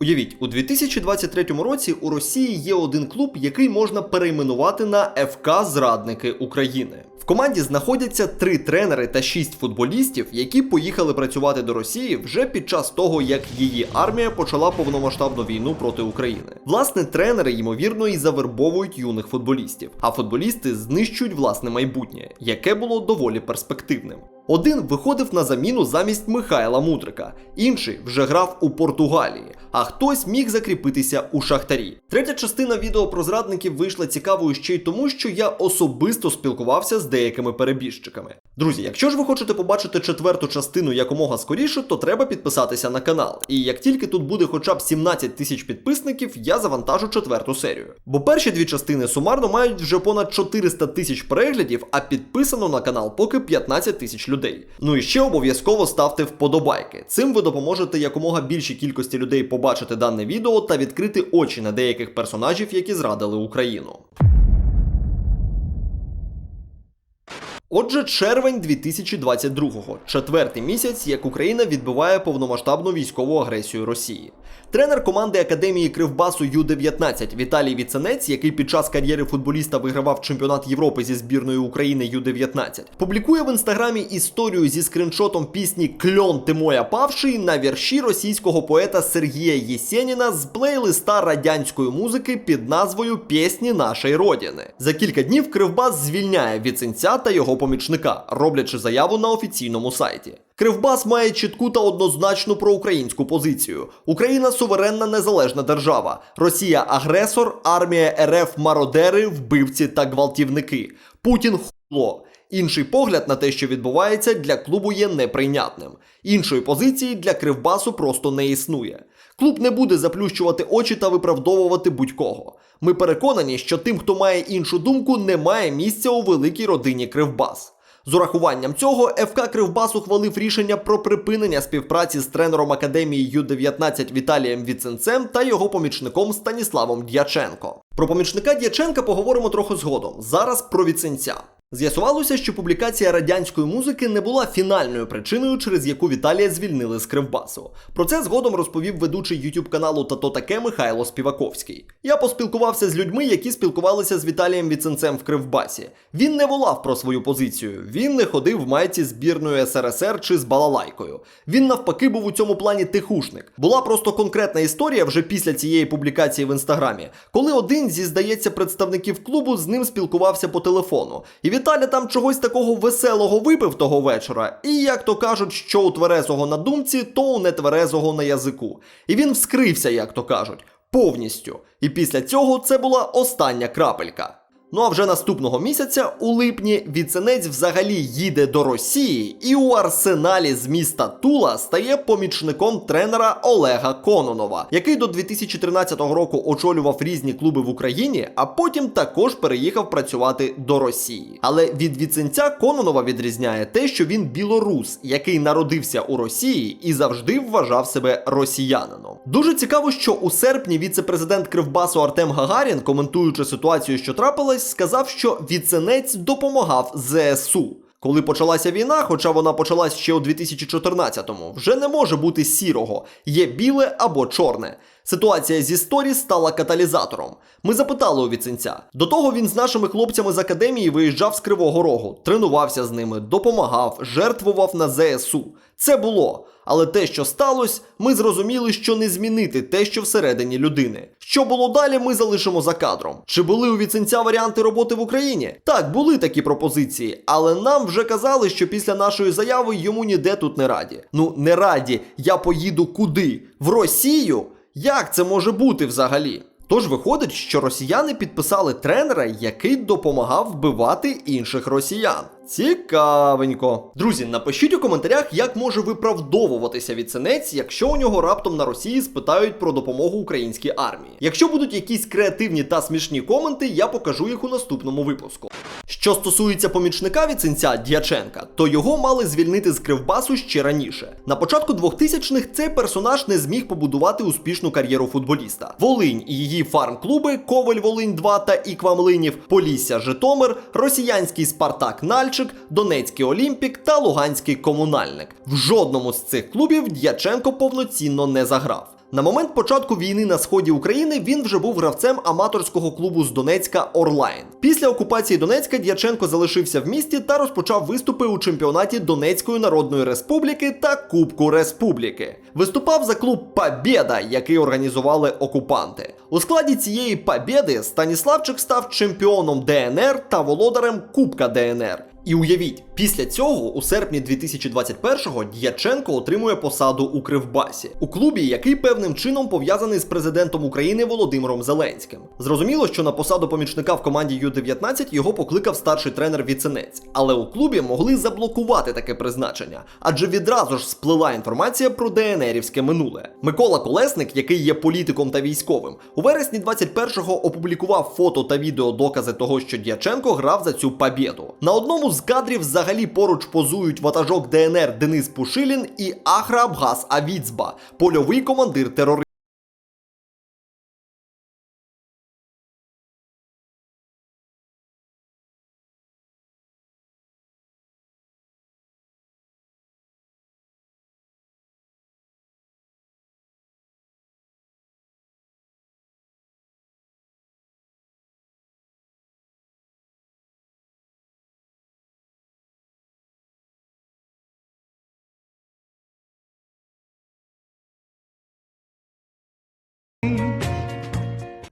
Уявіть, у 2023 році у Росії є один клуб, який можна перейменувати на ФК Зрадники України. В команді знаходяться три тренери та шість футболістів, які поїхали працювати до Росії вже під час того, як її армія почала повномасштабну війну проти України. Власне, тренери ймовірно і завербовують юних футболістів, а футболісти знищують власне майбутнє, яке було доволі перспективним. Один виходив на заміну замість Михайла Мудрика, інший вже грав у Португалії, а хтось міг закріпитися у Шахтарі. Третя частина відео про зрадників вийшла цікавою ще й тому, що я особисто спілкувався з деякими перебіжчиками. Друзі, якщо ж ви хочете побачити четверту частину якомога скоріше, то треба підписатися на канал. І як тільки тут буде хоча б 17 тисяч підписників, я завантажу четверту серію. Бо перші дві частини сумарно мають вже понад 400 тисяч переглядів, а підписано на канал поки 15 тисяч людей. Ну і ще обов'язково ставте вподобайки. Цим ви допоможете якомога більшій кількості людей побачити дане відео та відкрити очі на деяких персонажів, які зрадили Україну. Отже, червень 2022-го, четвертий місяць, як Україна відбиває повномасштабну військову агресію Росії. Тренер команди Академії Кривбасу Ю-19 Віталій Віценець, який під час кар'єри футболіста вигравав чемпіонат Європи зі збірною України Ю-19, публікує в інстаграмі історію зі скриншотом пісні Кльон ти моя павший на вірші російського поета Сергія Єсєніна з плейлиста радянської музики під назвою Пісні нашої Родини. За кілька днів Кривбас звільняє Віценця та його помічника, роблячи заяву на офіційному сайті. Кривбас має чітку та однозначну проукраїнську позицію. Україна суверенна незалежна держава. Росія агресор, армія РФ мародери, вбивці та гвалтівники. Путін хуйло. Інший погляд на те, що відбувається, для клубу є неприйнятним. Іншої позиції для Кривбасу просто не існує. Клуб не буде заплющувати очі та виправдовувати будь-кого. Ми переконані, що тим, хто має іншу думку, немає місця у великій родині Кривбас. З урахуванням цього ФК Кривбас ухвалив рішення про припинення співпраці з тренером академії Ю-19 Віталієм Віценцем та його помічником Станіславом Дяченко. Про помічника Дяченка поговоримо трохи згодом. Зараз про Віценця. З'ясувалося, що публікація радянської музики не була фінальною причиною, через яку Віталія звільнили з Кривбасу. Про це згодом розповів ведучий YouTube каналу Тато таке Михайло Співаковський. Я поспілкувався з людьми, які спілкувалися з Віталієм Віценцем в Кривбасі. Він не волав про свою позицію, він не ходив в майці збірної СРСР чи з балалайкою. Він навпаки був у цьому плані тихушник. Була просто конкретна історія вже після цієї публікації в інстаграмі, коли один зі здається представників клубу з ним спілкувався по телефону. І Віталя там чогось такого веселого випив того вечора, і як то кажуть, що у тверезого на думці, то у нетверезого на язику. І він вскрився, як то кажуть, повністю. І після цього це була остання крапелька. Ну а вже наступного місяця, у липні, віценець взагалі їде до Росії і у арсеналі з міста Тула стає помічником тренера Олега Кононова, який до 2013 року очолював різні клуби в Україні, а потім також переїхав працювати до Росії. Але від віценця Кононова відрізняє те, що він білорус, який народився у Росії і завжди вважав себе росіянином. Дуже цікаво, що у серпні віце-президент Кривбасу Артем Гагарін, коментуючи ситуацію, що трапилась, сказав, що віценець допомагав ЗСУ. Коли почалася війна, хоча вона почалась ще у 2014-му, вже не може бути сірого, є біле або чорне. Ситуація зі сторі стала каталізатором. Ми запитали у віценця. До того він з нашими хлопцями з академії виїжджав з Кривого Рогу, тренувався з ними, допомагав, жертвував на ЗСУ. Це було. Але те, що сталося, ми зрозуміли, що не змінити те, що всередині людини. Що було далі, ми залишимо за кадром. Чи були у віценця варіанти роботи в Україні? Так, були такі пропозиції, але нам вже казали, що після нашої заяви йому ніде тут не раді. Ну, не раді, я поїду куди? В Росію? Як це може бути взагалі? Тож виходить, що росіяни підписали тренера, який допомагав вбивати інших росіян. Цікавенько. Друзі, напишіть у коментарях, як може виправдовуватися віценець, якщо у нього раптом на Росії спитають про допомогу українській армії. Якщо будуть якісь креативні та смішні коменти, я покажу їх у наступному випуску. Що стосується помічника віценця Дяченка, то його мали звільнити з Кривбасу ще раніше. На початку 2000-х цей персонаж не зміг побудувати успішну кар'єру футболіста. Волинь і її фарм-клуби Коваль Волинь 2 та Іква Млинів, Полісся Житомир, росіянський Спартак Нальчик, Донецький Олімпік та Луганський комунальник. В жодному з цих клубів Дяченко повноцінно не заграв. На момент початку війни на сході України він вже був гравцем аматорського клубу з Донецька Орлайн. Після окупації Донецька Дяченко залишився в місті та розпочав виступи у чемпіонаті Донецької Народної Республіки та Кубку Республіки. Виступав за клуб Побєда, який організували окупанти. У складі цієї Побєди Станіславчик став чемпіоном ДНР та володарем Кубка ДНР. І уявіть, після цього, у серпні 2021-го, Дяченко отримує посаду у Кривбасі, у клубі, який певним чином пов'язаний з президентом України Володимиром Зеленським. Зрозуміло, що на посаду помічника в команді Ю-19 його покликав старший тренер Віценець, але у клубі могли заблокувати таке призначення, адже відразу ж сплила інформація про ДНРівське минуле. Микола Колесник, який є політиком та військовим, у вересні 21-го опублікував фото та відео докази того, що Дяченко грав за цю побєду. На одному з кадрів взагалі поруч позують ватажок ДНР Денис Пушилін і Ахра Абгас Авіцба, польовий командир терористів.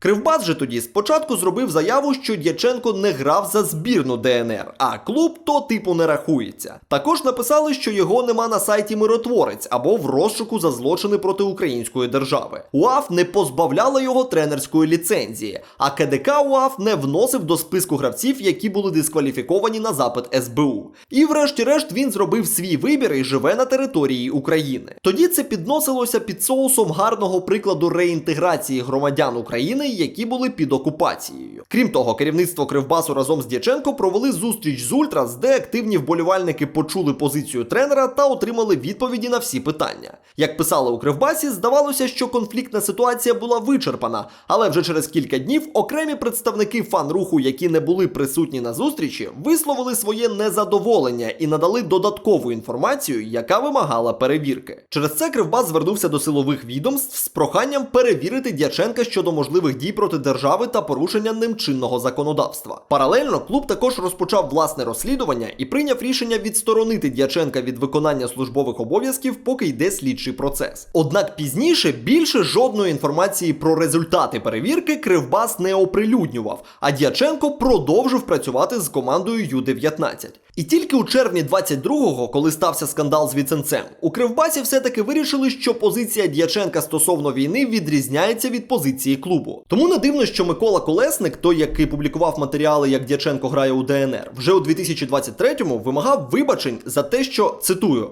Кривбас же тоді спочатку зробив заяву, що Дяченко не грав за збірну ДНР, а клуб то типу не рахується. Також написали, що його нема на сайті Миротворець або в розшуку за злочини проти української держави. УАФ не позбавляла його тренерської ліцензії, а КДК УАФ не вносив до списку гравців, які були дискваліфіковані на запит СБУ. І врешті-решт він зробив свій вибір і живе на території України. Тоді це підносилося під соусом гарного прикладу реінтеграції громадян України, які були під окупацією. Крім того, керівництво Кривбасу разом з Дяченко провели зустріч з Ультрас, де активні вболівальники почули позицію тренера та отримали відповіді на всі питання. Як писали у Кривбасі, здавалося, що конфліктна ситуація була вичерпана, але вже через кілька днів окремі представники фан-руху, які не були присутні на зустрічі, висловили своє незадоволення і надали додаткову інформацію, яка вимагала перевірки. Через це Кривбас звернувся до силових відомств з проханням перевірити Дяченка щодо можливих дій проти держави та порушення ним чинного законодавства. Паралельно клуб також розпочав власне розслідування і прийняв рішення відсторонити Дяченка від виконання службових обов'язків, поки йде слідчий процес. Однак пізніше більше жодної інформації про результати перевірки Кривбас не оприлюднював, а Дяченко продовжив працювати з командою Ю-19. І тільки у червні 22-го, коли стався скандал з Віценцем, у Кривбасі все-таки вирішили, що позиція Дяченка стосовно війни відрізняється від позиції клубу. Тому не дивно, що Микола Колесник, той, який публікував матеріали, як Дяченко грає у ДНР, вже у 2023-му вимагав вибачень за те, що цитую.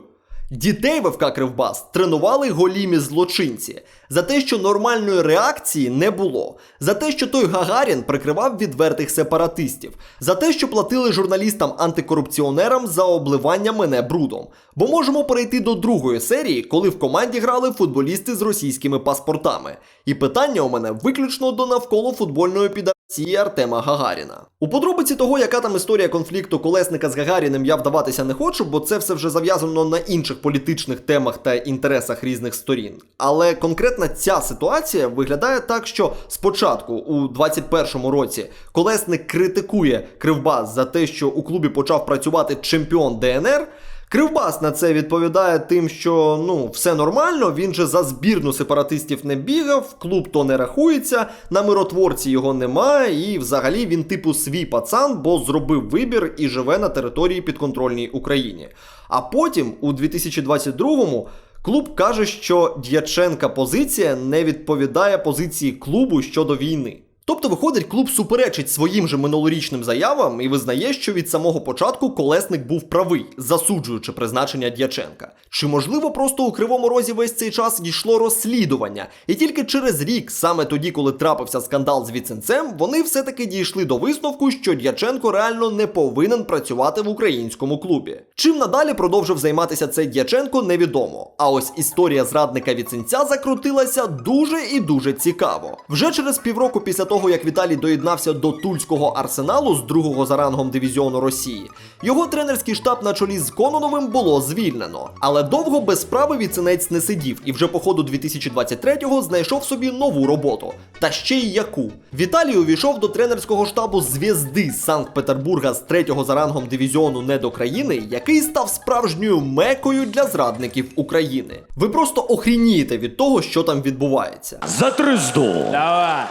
Дітей в Кривбас тренували голімі злочинці за те, що нормальної реакції не було, за те, що той Гагарін прикривав відвертих сепаратистів, за те, що платили журналістам-антикорупціонерам за обливання мене брудом. Бо можемо перейти до другої серії, коли в команді грали футболісти з російськими паспортами. І питання у мене виключно до навколо футбольної підарції Артема Гагаріна. У подробиці того, яка там історія конфлікту колесника з Гагаріним, я вдаватися не хочу, бо це все вже зав'язано на інших політичних темах та інтересах різних сторін. Але конкретно ця ситуація виглядає так, що спочатку, у 21-му році, колесник критикує Кривбас за те, що у клубі почав працювати чемпіон ДНР. Кривбас на це відповідає тим, що ну все нормально, він же за збірну сепаратистів не бігав, клуб то не рахується, на миротворці його немає, і взагалі він типу свій пацан, бо зробив вибір і живе на території підконтрольній Україні. А потім, у 2022-му, клуб каже, що Дяченка позиція не відповідає позиції клубу щодо війни. Тобто, виходить, клуб суперечить своїм же минулорічним заявам і визнає, що від самого початку колесник був правий, засуджуючи призначення Дяченка. Чи можливо просто у кривому розі весь цей час йшло розслідування, і тільки через рік, саме тоді, коли трапився скандал з Віценцем, вони все-таки дійшли до висновку, що Дяченко реально не повинен працювати в українському клубі. Чим надалі продовжив займатися цей Дяченко, невідомо. А ось історія зрадника Віценця закрутилася дуже і дуже цікаво. Вже через півроку після того, того, як Віталій доєднався до тульського арсеналу з другого за рангом дивізіону Росії, його тренерський штаб на чолі з Кононовим було звільнено. Але довго без справи віценець не сидів і вже по ходу 2023-го знайшов собі нову роботу. Та ще й яку. Віталій увійшов до тренерського штабу зв'язди з Санкт-Петербурга з третього за рангом дивізіону не до країни, який став справжньою мекою для зрадників України. Ви просто охрінієте від того, що там відбувається. За тризду. Давай.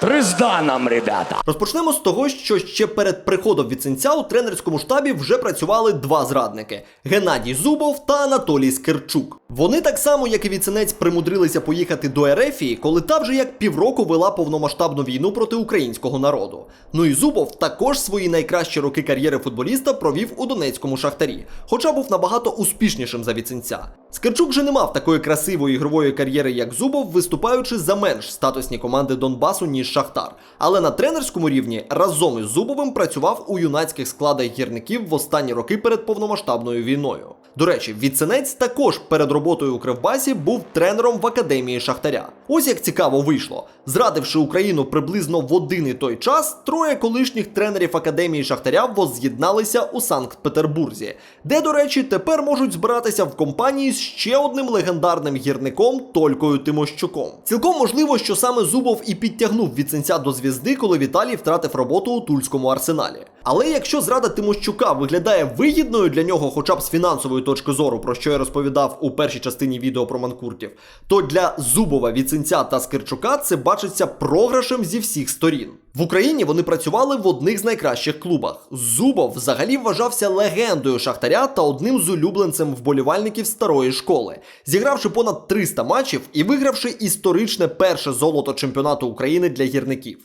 Тризда нам, ребята. Розпочнемо з того, що ще перед приходом Віценця у тренерському штабі вже працювали два зрадники: Геннадій Зубов та Анатолій Скирчук. Вони так само, як і віценець, примудрилися поїхати до Ерефії, коли та вже як півроку вела повномасштабну війну проти українського народу. Ну і Зубов також свої найкращі роки кар'єри футболіста провів у Донецькому шахтарі, хоча був набагато успішнішим за віценця. Скирчук же не мав такої красивої ігрової кар'єри, як Зубов, виступаючи за менш статусні команди Донбасу, ніж Шахтар. Але на тренерському рівні разом із Зубовим працював у юнацьких складах гірників в останні роки перед повномасштабною війною. До речі, Віценець також перед роботою у Кривбасі був тренером в академії Шахтаря. Ось як цікаво вийшло. Зрадивши Україну приблизно в один і той час, троє колишніх тренерів академії Шахтаря воз'єдналися у Санкт-Петербурзі, де, до речі, тепер можуть збиратися в компанії з ще одним легендарним гірником Толькою Тимощуком. Цілком можливо, що саме Зубов і підтягнув Віценця до звізди, коли Віталій втратив роботу у тульському арсеналі. Але якщо зрада Тимощука виглядає вигідною для нього, хоча б з фінансової точки зору, про що я розповідав у першій частині відео про манкуртів, то для Зубова, Віценця та Скирчука це бачиться програшем зі всіх сторін. В Україні вони працювали в одних з найкращих клубах. Зубов взагалі вважався легендою Шахтаря та одним з улюбленцем вболівальників старої школи, зігравши понад 300 матчів і вигравши історичне перше золото чемпіонату України для гірників.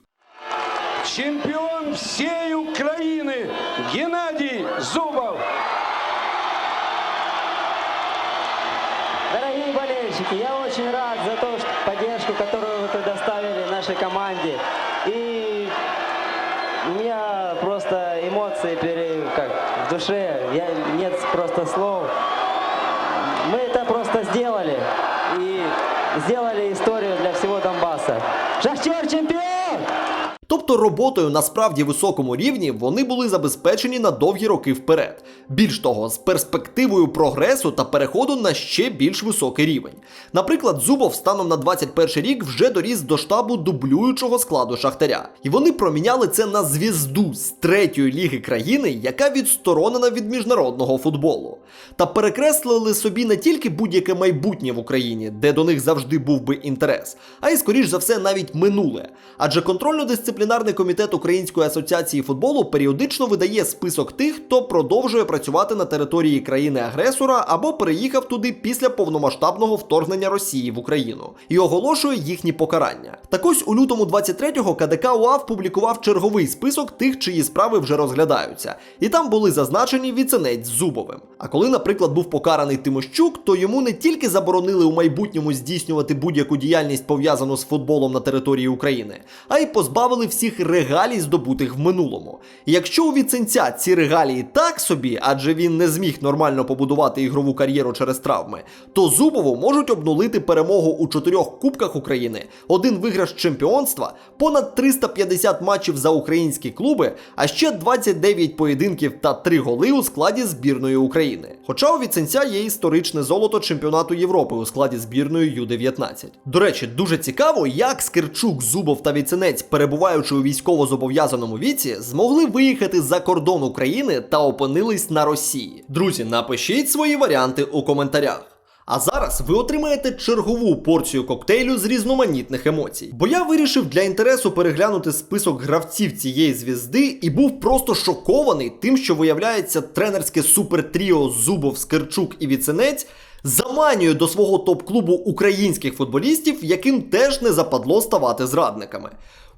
Чемпион всей Украины Геннадий Зубов. Я очень рад за ту поддержку, которую вы предоставили нашей команде. И у меня просто эмоции пере, как, в душе, я, нет просто слов. Мы это просто сделали. И сделали историю Тобто роботою на справді високому рівні вони були забезпечені на довгі роки вперед. Більш того, з перспективою прогресу та переходу на ще більш високий рівень. Наприклад, Зубов станом на 21 рік вже доріс до штабу дублюючого складу Шахтаря. І вони проміняли це на звізду з третьої ліги країни, яка відсторонена від міжнародного футболу. Та перекреслили собі не тільки будь-яке майбутнє в Україні, де до них завжди був би інтерес, а й скоріш за все навіть минуле. Адже контрольно-дисциплінарний комітет Української асоціації футболу періодично видає список тих, хто продовжує працювати на території країни-агресора або переїхав туди після повномасштабного вторгнення Росії в Україну і оголошує їхні покарання. Так ось у лютому 23-го КДК УАВ публікував черговий список тих, чиї справи вже розглядаються, і там були зазначені віценець з Зубовим. А коли, наприклад, був покараний Тимощук, то йому не тільки заборонили у майбутньому здійснювати будь-яку діяльність пов'язану з футболом на території України, а й позбавили всіх регалій, здобутих в минулому. Якщо у віценця ці регалії так собі, адже він не зміг нормально побудувати ігрову кар'єру через травми, то Зубову можуть обнулити перемогу у чотирьох кубках України, один виграш чемпіонства, понад 350 матчів за українські клуби, а ще 29 поєдинків та 3 голи у складі збірної України. Хоча у віценця є історичне золото чемпіонату Європи у складі збірної Ю-19. До речі, дуже цікаво, як Скирчук, Зубов та Віценець, перебуваючи у військово-зобов'язаному віці, змогли виїхати за кордон України та опинились на Росії. Друзі, напишіть свої варіанти у коментарях. А зараз ви отримаєте чергову порцію коктейлю з різноманітних емоцій. Бо я вирішив для інтересу переглянути список гравців цієї звізди і був просто шокований тим, що виявляється тренерське супертріо Зубов, Скирчук і Віценець заманює до свого топ-клубу українських футболістів, яким теж не западло ставати зрадниками.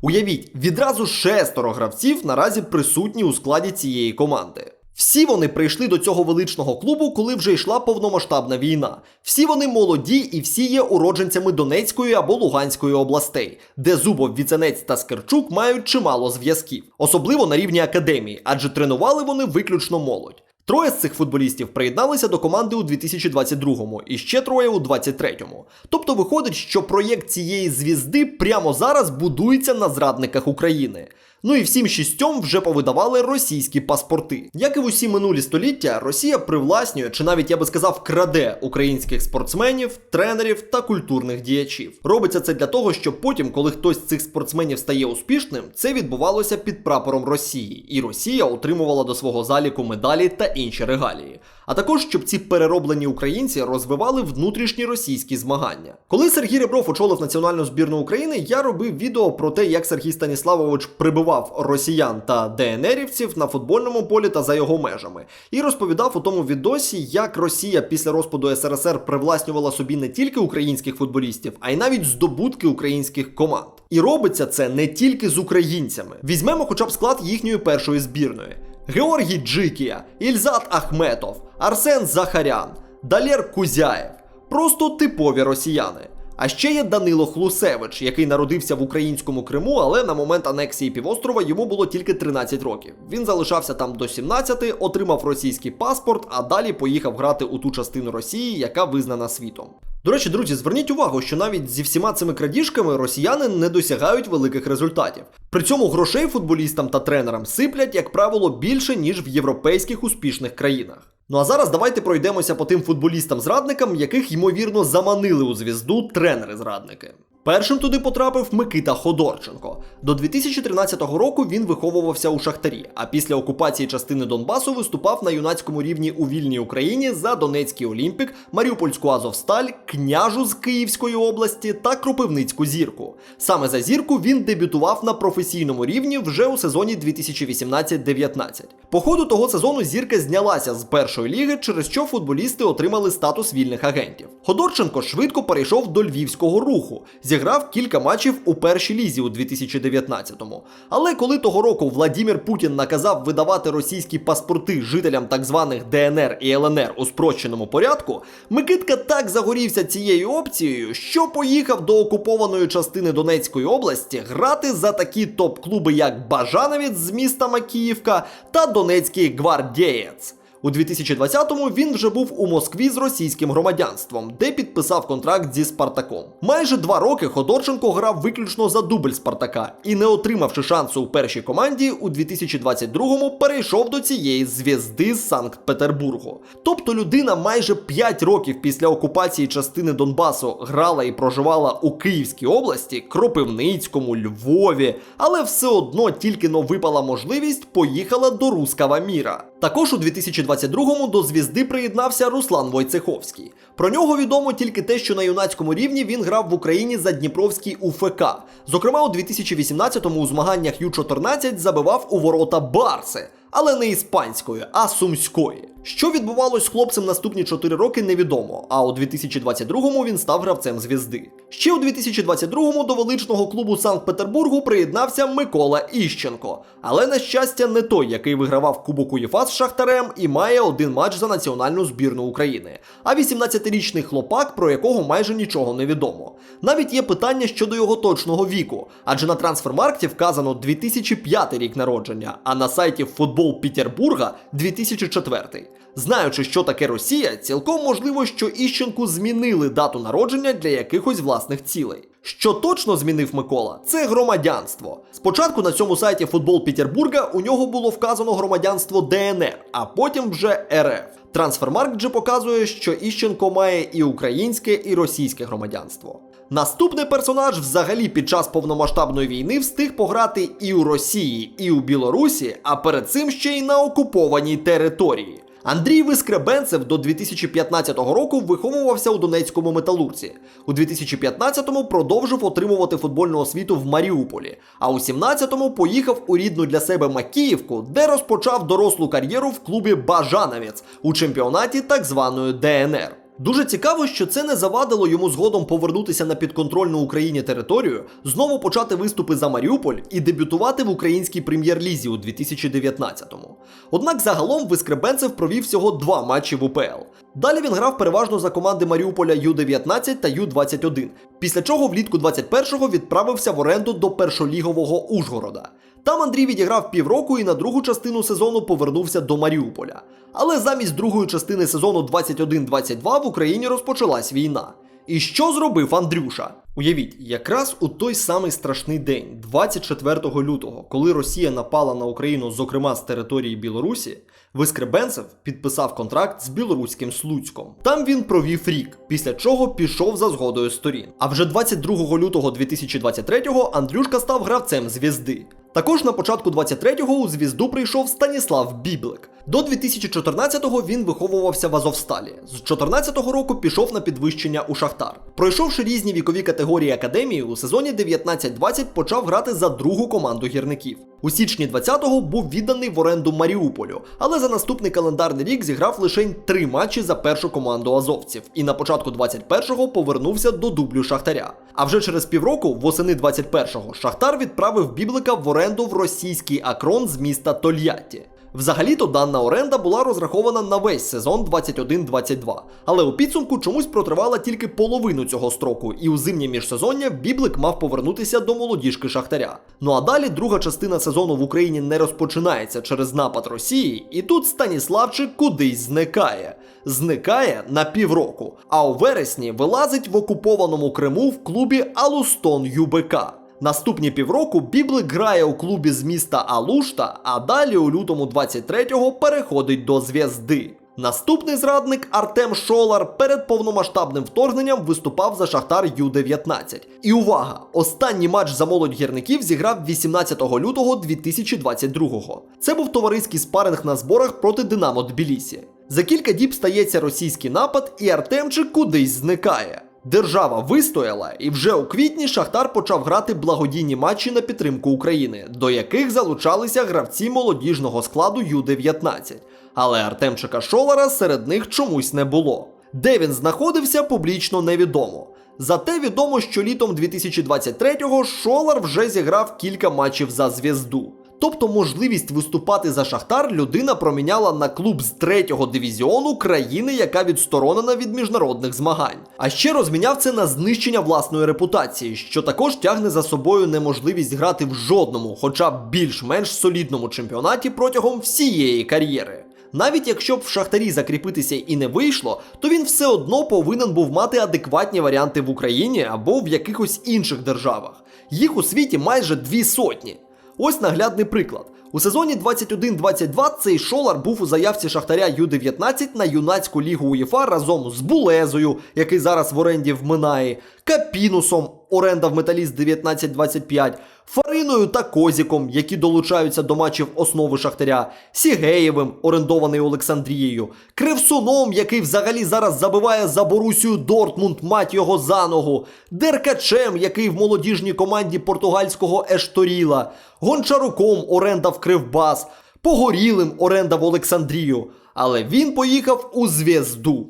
Уявіть, відразу шестеро гравців наразі присутні у складі цієї команди. Всі вони прийшли до цього величного клубу, коли вже йшла повномасштабна війна. Всі вони молоді і всі є уродженцями Донецької або Луганської областей, де Зубов, Віценець та Скирчук мають чимало зв'язків, особливо на рівні академії, адже тренували вони виключно молодь. Троє з цих футболістів приєдналися до команди у 2022-му і ще троє у 2023-му. Тобто виходить, що проєкт цієї звізди прямо зараз будується на зрадниках України. Ну і всім шістьом вже повидавали російські паспорти. Як і в усі минулі століття, Росія привласнює, чи навіть я би сказав, краде українських спортсменів, тренерів та культурних діячів. Робиться це для того, щоб потім, коли хтось з цих спортсменів стає успішним, це відбувалося під прапором Росії, і Росія отримувала до свого заліку медалі та інші регалії. А також щоб ці перероблені українці розвивали внутрішні російські змагання. Коли Сергій Ребров очолив національну збірну України, я робив відео про те, як Сергій Станіславович прибивав росіян та ДНРівців на футбольному полі та за його межами, і розповідав у тому відосі, як Росія після розпаду СРСР привласнювала собі не тільки українських футболістів, а й навіть здобутки українських команд. І робиться це не тільки з українцями. Візьмемо хоча б склад їхньої першої збірної. Георгій Джикія, Ільзат Ахметов, Арсен Захарян, Далєр Кузяєв. Просто типові росіяни. А ще є Данило Хлусевич, який народився в українському Криму, але на момент анексії півострова йому було тільки 13 років. Він залишався там до 17, отримав російський паспорт, а далі поїхав грати у ту частину Росії, яка визнана світом. До речі, друзі, зверніть увагу, що навіть зі всіма цими крадіжками росіяни не досягають великих результатів. При цьому грошей футболістам та тренерам сиплять, як правило, більше ніж в європейських успішних країнах. Ну а зараз давайте пройдемося по тим футболістам-зрадникам, яких ймовірно заманили у звізду тренери-зрадники. Першим туди потрапив Микита Ходорченко. До 2013 року він виховувався у Шахтарі, а після окупації частини Донбасу виступав на юнацькому рівні у вільній Україні за Донецький Олімпік, Маріупольську Азовсталь, княжу з Київської області та Кропивницьку зірку. Саме за зірку він дебютував на професійному рівні вже у сезоні 2018-19. По ходу того сезону зірка знялася з першої ліги, через що футболісти отримали статус вільних агентів. Ходорченко швидко перейшов до львівського руху, зіграв кілька матчів у першій лізі у 2019-му. Але коли того року Владімір Путін наказав видавати російські паспорти жителям так званих ДНР і ЛНР у спрощеному порядку, Микитка так загорівся цією опцією, що поїхав до окупованої частини Донецької області грати за такі топ-клуби, як Бажановець з міста Макіївка та Донецький гвардієць. У 2020-му він вже був у Москві з російським громадянством, де підписав контракт зі Спартаком. Майже два роки Ходорченко грав виключно за дубль Спартака і, не отримавши шансу у першій команді, у 2022-му перейшов до цієї зв'язди з Санкт-Петербургу. Тобто людина майже 5 років після окупації частини Донбасу грала і проживала у Київській області, Кропивницькому, Львові, але все одно тільки но випала можливість поїхала до Рускава міра. Також у 2022-му до звізди приєднався Руслан Войцеховський. Про нього відомо тільки те, що на юнацькому рівні він грав в Україні за Дніпровський УФК. Зокрема, у 2018-му у змаганнях Ю-14 забивав у ворота Барси. Але не іспанської, а сумської. Що відбувалось з хлопцем наступні 4 роки, невідомо. А у 2022-му він став гравцем звізди. Ще у 2022-му до величного клубу Санкт-Петербургу приєднався Микола Іщенко. Але на щастя, не той, який вигравав Кубок УЄФА з Шахтарем і має один матч за національну збірну України, а 18-річний хлопак, про якого майже нічого не відомо. Навіть є питання щодо його точного віку, адже на трансфермаркті вказано 2005 рік народження, а на сайті Футбол Петербурга 2004. Знаючи, що таке Росія, цілком можливо, що Іщенку змінили дату народження для якихось власних цілей. Що точно змінив Микола, це громадянство. Спочатку на цьому сайті Футбол Петербурга у нього було вказано громадянство ДНР, а потім вже РФ. Трансфермаркт же показує, що Іщенко має і українське, і російське громадянство. Наступний персонаж взагалі під час повномасштабної війни встиг пограти і у Росії, і у Білорусі, а перед цим ще й на окупованій території. Андрій Вискребенцев до 2015 року виховувався у Донецькому металурці. У 2015-му продовжив отримувати футбольну освіту в Маріуполі, а у 17-му поїхав у рідну для себе Макіївку, де розпочав дорослу кар'єру в клубі Бажановець у чемпіонаті так званої ДНР. Дуже цікаво, що це не завадило йому згодом повернутися на підконтрольну Україні територію, знову почати виступи за Маріуполь і дебютувати в українській прем'єр-лізі у 2019-му. Однак загалом Вискребенцев провів всього два матчі в УПЛ. Далі він грав переважно за команди Маріуполя Ю-19 та Ю-21, після чого влітку 21-го відправився в оренду до першолігового Ужгорода. Там Андрій відіграв півроку і на другу частину сезону повернувся до Маріуполя. Але замість другої частини сезону 21-22 в Україні розпочалась війна. І що зробив Андрюша? Уявіть, якраз у той самий страшний день, 24 лютого, коли Росія напала на Україну, зокрема з території Білорусі, Вискребенцев підписав контракт з білоруським Слуцьком. Там він провів рік, після чого пішов за згодою сторін. А вже 22 лютого 2023-го Андрюшка став гравцем звізди. Також на початку 23-го у звізду прийшов Станіслав Біблик. До 2014-го він виховувався в Азовсталі. З 14-го року пішов на підвищення у Шахтар. Пройшовши різні вікові категорії академії, у сезоні 19-20 почав грати за другу команду гірників. У січні 20-го був відданий в оренду Маріуполю, але за наступний календарний рік зіграв лише три матчі за першу команду азовців і на початку 21-го повернувся до дублю Шахтаря. А вже через півроку, восени 21-го, Шахтар відправив Біблика в оренду в російський акрон з міста Тольятті. Взагалі-то дана оренда була розрахована на весь сезон 21-22, але у підсумку чомусь протривала тільки половину цього строку, і у зимнє міжсезоння Біблик мав повернутися до молодіжки Шахтаря. Ну а далі друга частина сезону в Україні не розпочинається через напад Росії, і тут Станіславчик кудись зникає. Зникає на півроку, а у вересні вилазить в окупованому Криму в клубі Алустон ЮБК. Наступні півроку Біблик грає у клубі з міста Алушта, а далі у лютому 23-го переходить до зв'язди. Наступний зрадник Артем Шолар перед повномасштабним вторгненням виступав за Шахтар Ю-19. І увага! Останній матч за молодь гірників зіграв 18 лютого 2022-го. Це був товариський спаринг на зборах проти Динамо Тбілісі. За кілька діб стається російський напад, і Артемчик кудись зникає. Держава вистояла, і вже у квітні Шахтар почав грати благодійні матчі на підтримку України, до яких залучалися гравці молодіжного складу Ю-19. Але Артемчика Шолара серед них чомусь не було. Де він знаходився, публічно невідомо. Зате відомо, що літом 2023-го Шолар вже зіграв кілька матчів за зв'язду. Тобто можливість виступати за Шахтар людина проміняла на клуб з третього дивізіону країни, яка відсторонена від міжнародних змагань. А ще розміняв це на знищення власної репутації, що також тягне за собою неможливість грати в жодному, хоча б більш-менш солідному чемпіонаті протягом всієї кар'єри. Навіть якщо б в Шахтарі закріпитися і не вийшло, то він все одно повинен був мати адекватні варіанти в Україні або в якихось інших державах. Їх у світі майже дві сотні. Ось наглядний приклад. У сезоні 21-22 цей шолар був у заявці Шахтаря Ю-19 на юнацьку лігу УЄФА разом з Булезою, який зараз в оренді в Минаї, Капінусом, оренда в Металіст 19-25, Фариною та Козіком, які долучаються до матчів основи Шахтаря, Сігеєвим, орендований Олександрією, Кривсуном, який взагалі зараз забиває за Борусію Дортмунд, мать його за ногу, Деркачем, який в молодіжній команді португальського Ешторіла, Гончаруком оренда в Кривбас, Погорілим оренда в Олександрію. Але він поїхав у зв'язду.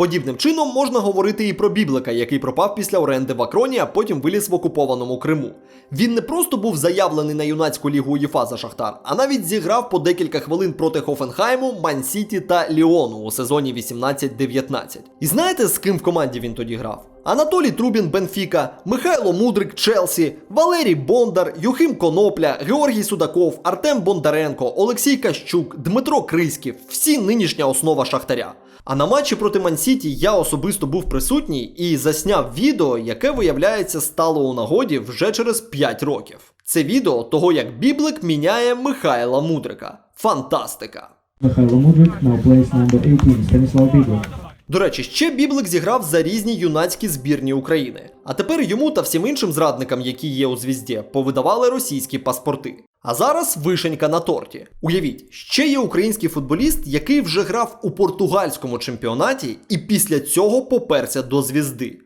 Подібним чином можна говорити і про Біблика, який пропав після оренди в Акроні, а потім виліз в окупованому Криму. Він не просто був заявлений на юнацьку лігу УЄФА за Шахтар, а навіть зіграв по декілька хвилин проти Хофенхайму, Мансіті та Ліону у сезоні 18-19. І знаєте, з ким в команді він тоді грав? Анатолій Трубін Бенфіка, Михайло Мудрик Челсі, Валерій Бондар, Юхим Конопля, Георгій Судаков, Артем Бондаренко, Олексій Кащук, Дмитро Криськів всі нинішня основа Шахтаря. А на матчі проти Мансіті я особисто був присутній і засняв відео, яке виявляється стало у нагоді вже через 5 років. Це відео того, як Біблик міняє Михайла Мудрика. Фантастика! Михайло Мудрик now plays number 18, Станіслав Біглик. До речі, ще Біблик зіграв за різні юнацькі збірні України. А тепер йому та всім іншим зрадникам, які є у звізді, повидавали російські паспорти. А зараз вишенька на торті. Уявіть, ще є український футболіст, який вже грав у португальському чемпіонаті і після цього поперся до звізди.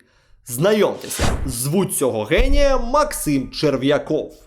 Знайомтеся, звуть цього генія Максим Черв'яков.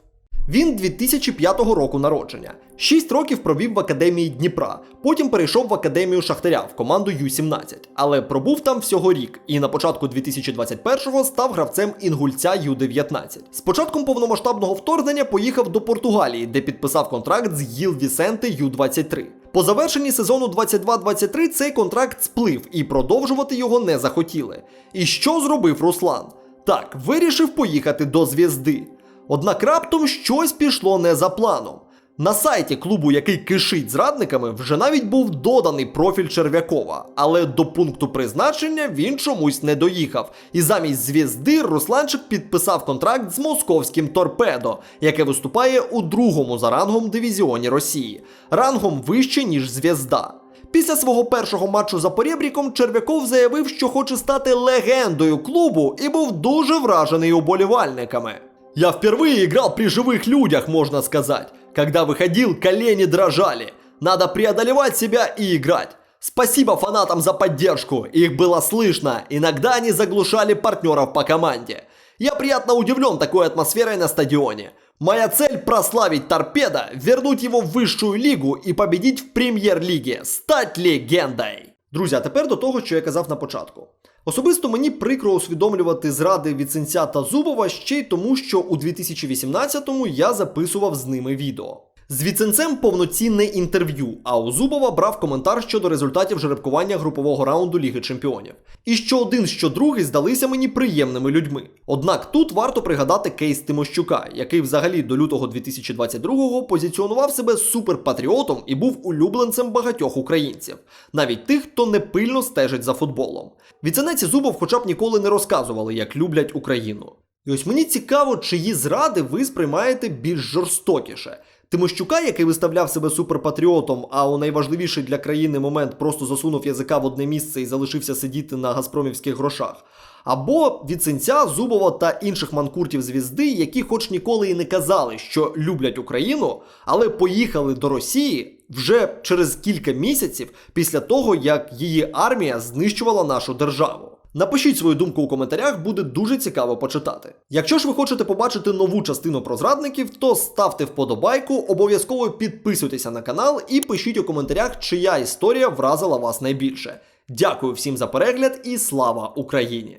Він 2005 року народження. 6 років провів в академії Дніпра, потім перейшов в академію Шахтаря в команду Ю-17, але пробув там всього рік і на початку 2021-го став гравцем інгульця Ю-19. З початком повномасштабного вторгнення поїхав до Португалії, де підписав контракт з Гіл Вісенте Ю-23. По завершенні сезону 22-23 цей контракт сплив і продовжувати його не захотіли. І що зробив Руслан? Так, вирішив поїхати до звізди. Однак раптом щось пішло не за планом. На сайті клубу, який кишить зрадниками, вже навіть був доданий профіль Черв'якова, але до пункту призначення він чомусь не доїхав. І замість звізди Русланчик підписав контракт з московським торпедо, яке виступає у другому за рангом дивізіоні Росії, рангом вище ніж звізда. Після свого першого матчу за порєбріком Черв'яков заявив, що хоче стати легендою клубу і був дуже вражений уболівальниками. Я впервые играл при живых людях, можно сказать. Когда выходил, колени дрожали. Надо преодолевать себя и играть. Спасибо фанатам за поддержку, их было слышно, иногда они заглушали партнеров по команде. Я приятно удивлен такой атмосферой на стадионе. Моя цель прославить торпедо, вернуть его в высшую лигу и победить в прем'єр-лігі, стать легендой. Друзі, а тепер до того, що я казав на початку. Особисто мені прикро усвідомлювати зради від Сенця та Зубова ще й тому, що у 2018-му я записував з ними відео. З Віценцем повноцінне інтерв'ю, а у Зубова брав коментар щодо результатів жеребкування групового раунду Ліги Чемпіонів. І що один, що другий здалися мені приємними людьми. Однак тут варто пригадати кейс Тимощука, який взагалі до лютого 2022-го позиціонував себе суперпатріотом і був улюбленцем багатьох українців, навіть тих, хто не пильно стежить за футболом. Віценець і Зубов хоча б ніколи не розказували, як люблять Україну. І ось мені цікаво, чиї зради ви сприймаєте більш жорстокіше. Тимощука, який виставляв себе суперпатріотом, а у найважливіший для країни момент просто засунув язика в одне місце і залишився сидіти на газпромівських грошах. Або від Сенця, Зубова та інших манкуртів звізди, які хоч ніколи і не казали, що люблять Україну, але поїхали до Росії вже через кілька місяців після того, як її армія знищувала нашу державу. Напишіть свою думку у коментарях, буде дуже цікаво почитати. Якщо ж ви хочете побачити нову частину про зрадників, то ставте вподобайку, обов'язково підписуйтеся на канал і пишіть у коментарях, чия історія вразила вас найбільше. Дякую всім за перегляд і слава Україні!